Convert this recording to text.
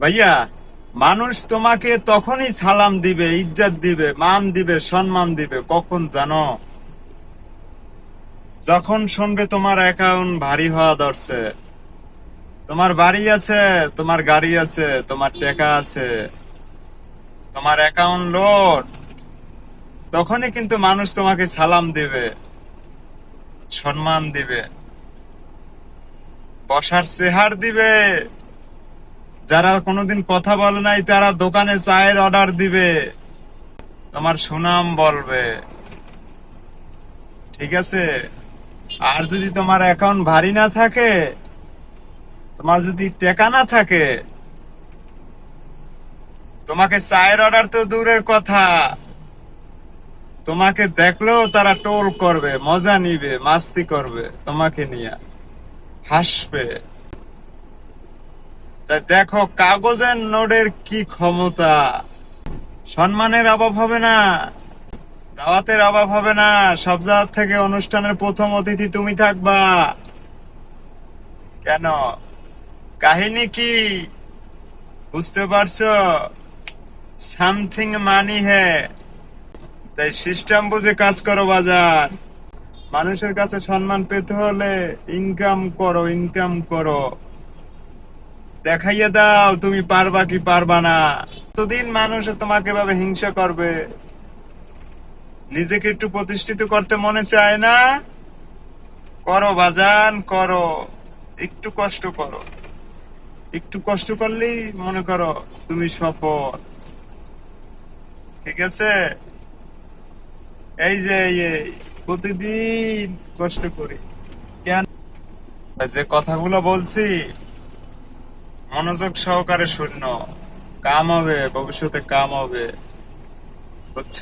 ভাইয়া, মানুষ তোমাকে তখনই সালাম দিবে, ইজ্জত দিবে, মান দিবে, সম্মান দিবে, কখন জানো? যখন শুনবে তোমার অ্যাকাউন্ট ভারী হওয়া ধরছে। তোমার বাড়ি আছে, তোমার গাড়ি আছে, তোমার টাকা আছে, তোমার অ্যাকাউন্ট লোড তখনই কিন্তু মানুষ তোমাকে সালাম দিবে, সম্মান দিবে, বসার চেহার দিবে। যারা কোনোদিন কথা বলে নাই, তারা দোকানে চায়ের অর্ডার দিবে। তোমার সুনাম বলবে। ঠিক আছে? আর যদি তোমার অ্যাকাউন্ট ভারী না থাকে, তোমার যদি টাকা না থাকে, তোমাকে চায়ের অর্ডার তো দূরের কথা। তোমাকে দেখলেও তারা টোল করবে, মজা নিবে, মাস্তি করবে, তোমাকে নিয়ে হাসবে। তা দেখো, কাগজের নোটের কি ক্ষমতা? সম্মানের অভাব হবে না, দাওয়াতের অভাব হবে না, সব জায়গা থেকে অনুষ্ঠানের প্রথম অতিথি তুমি থাকবা। কেন? কাহিনী কি? বুঝতে পারছ? সামথিং মানি হে। তাই সিস্টেম বুঝে কাজ করো বাজার। মানুষের কাছে সম্মান পেতে হলে ইনকাম করো ইনকাম করো। দেখাইয়া দাও, তুমি পারবা কি পারবা না। এতদিন মানুষ তোমাকে ভাবে হিংসা করবে। নিজেকে একটু প্রতিষ্ঠিত করতে মনে চায় না? করো বাজান, করো। একটু কষ্ট করো। একটু কষ্ট করলেই মনে করো তুমি সফল। ঠিক আছে? এই যে, প্রতিদিন কষ্ট করি। কেন? যে কথাগুলো বলছি মনোযোগ সহকারে শূন্য। কাম হবে ভবিষ্যতে কাম হবে। বুঝছ?